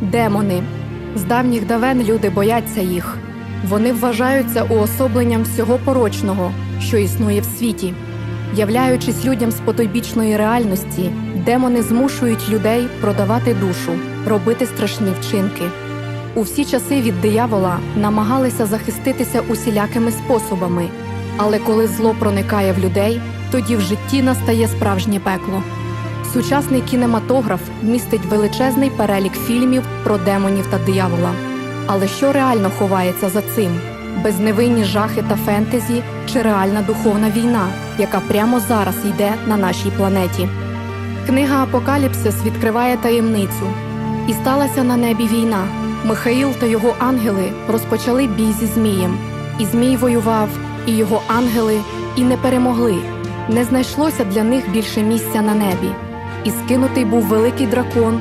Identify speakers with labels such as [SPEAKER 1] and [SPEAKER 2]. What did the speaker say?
[SPEAKER 1] Демони. З давніх давен люди бояться їх. Вони вважаються уособленням всього порочного, що існує в світі. Являючись людям з потойбічної реальності, демони змушують людей продавати душу, робити страшні вчинки. У всі часи від диявола намагалися захиститися усілякими способами, але коли зло проникає в людей, тоді в житті настає справжнє пекло. Сучасний кінематограф містить величезний перелік фільмів про демонів та диявола. Але що реально ховається за цим? Безневинні жахи та фентезі чи реальна духовна війна, яка прямо зараз йде на нашій планеті? Книга Апокаліпсис відкриває таємницю. І сталася на небі війна. Михаїл та його ангели розпочали бій зі Змієм. І Змій воював, і його ангели, і не перемогли. Не знайшлося для них більше місця на небі. І скинутий був великий дракон,